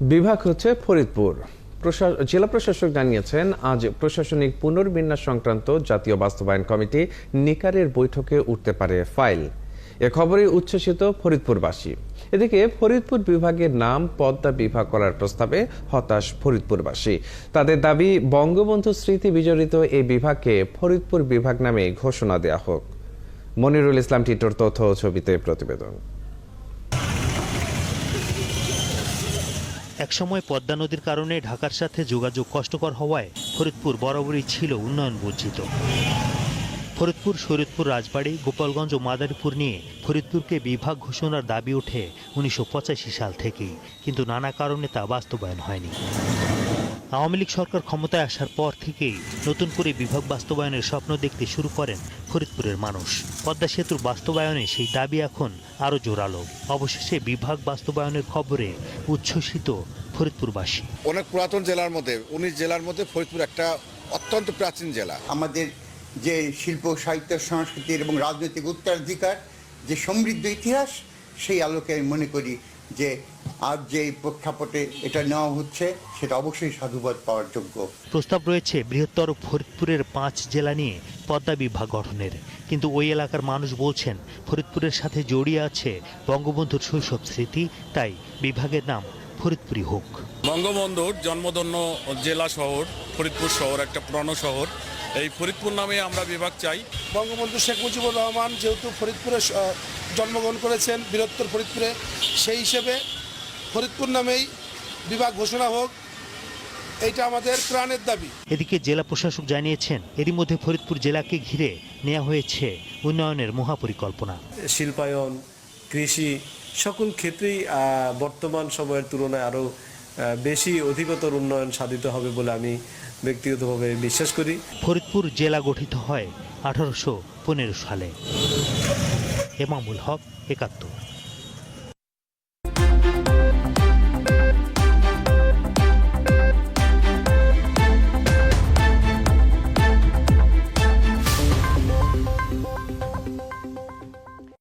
বিভাগ হচ্ছে ফরিদপুর। জেলা প্রশাসক জানিয়েছেন, আজ প্রশাসনিক পুনর্বিন্যাস সংক্রান্ত জাতীয় বাস্তবায়ন কমিটি নিকারের বৈঠকে উঠতে পারে ফাইল। এ খবরে উচ্ছ্বসিত ফরিদপুরবাসী। এদিকে ফরিদপুর বিভাগের নাম পদ্মা বিভাগ করার প্রস্তাবে হতাশ ফরিদপুরবাসী। তাদের দাবি, বঙ্গবন্ধু স্মৃতি বিজড়িত এই বিভাগকে ফরিদপুর বিভাগ নামে ঘোষণা দেওয়া হোক। মনিরুল ইসলাম টিটোর তথ্য ছবিতে প্রতিবেদন। একসময় পদ্মা নদীর কারণে ঢাকার সাথে যোগাযোগ কষ্টকর হওয়ায় ফরিদপুর বরাবরই ছিল উন্নয়ন বঞ্চিত। ফরিদপুর শরীদপুর রাজবাড়ি, গোপালগঞ্জ ও মাদারীপুর নিয়ে ফরিদপুরকে বিভাগ ঘোষণার দাবি ওঠে উনিশশো পঁচাশি সাল থেকেই, কিন্তু নানা কারণে তা বাস্তবায়ন হয়নি। আওয়ামী লীগ সরকার ক্ষমতায় আসার পর থেকেই নতুন করে বিভাগ বাস্তবায়নের স্বপ্ন দেখতে শুরু করেন ফরিদপুরের মানুষ। পদ্মা সেতুর বাস্তবায়নে সেই দাবি এখন আরও জোরালো। অবশেষে বিভাগ বাস্তবায়নের খবরে উচ্ছ্বসিত ফরিদপুরবাসী। অনেক পুরাতন জেলার মধ্যে উনিশ জেলার মধ্যে ফরিদপুর একটা অত্যন্ত প্রাচীন জেলা। আমাদের যে শিল্প সাহিত্য সংস্কৃতির এবং রাজনৈতিক উত্তরাধিকার যে সমৃদ্ধ ইতিহাস সেই আলোকে আমি মনে করি যে আজ যে প্রেক্ষাপটে এটা নেওয়া হচ্ছে সেটা অবশ্যই সাধুবাদ পাওয়ার যোগ্য। প্রস্তাব রয়েছে বৃহত্তর ফরিদপুরের পাঁচ জেলা নিয়ে পদ্মা বিভাগ গঠনের। কিন্তু ওই এলাকার মানুষ বলছেন ফরিদপুরের সাথে জড়িয়ে আছে বঙ্গবন্ধুর শৈশব স্মৃতি তাই বিভাগের নাম ফরিদপুরি হোক। বঙ্গবন্ধুর জন্মধন্য জেলা শহর ফরিদপুর শহর একটা পুরানো শহর। এই ফরিদপুর নামে আমরা বিভাগ চাই। বঙ্গবন্ধু শেখ মুজিবুর রহমান যেহেতু ফরিদপুরে জন্মগ্রহণ করেছেন বীরত্তর ফরিদপুরে সেই হিসেবে ফরিদপুর নামেই বিভাগ ঘোষণা হোক এটা আমাদের প্রাণের দাবি। এদিকে জেলা প্রশাসক জানিয়েছেন এরই মধ্যে ফরিদপুর জেলাকে ঘিরে নেওয়া হয়েছে উন্নয়নের মহাপরিকল্পনা। শিল্পায়ন কৃষি সকল ক্ষেত্রেই বর্তমান সময়ের তুলনায় আরও বেশি অধিকতর উন্নয়ন সাধিত হবে বলে আমি ব্যক্তিগতভাবে বিশ্বাস করি। ফরিদপুর জেলা গঠিত হয় আঠারোশো পনেরো সালে। এমামুল হক একাত্তর।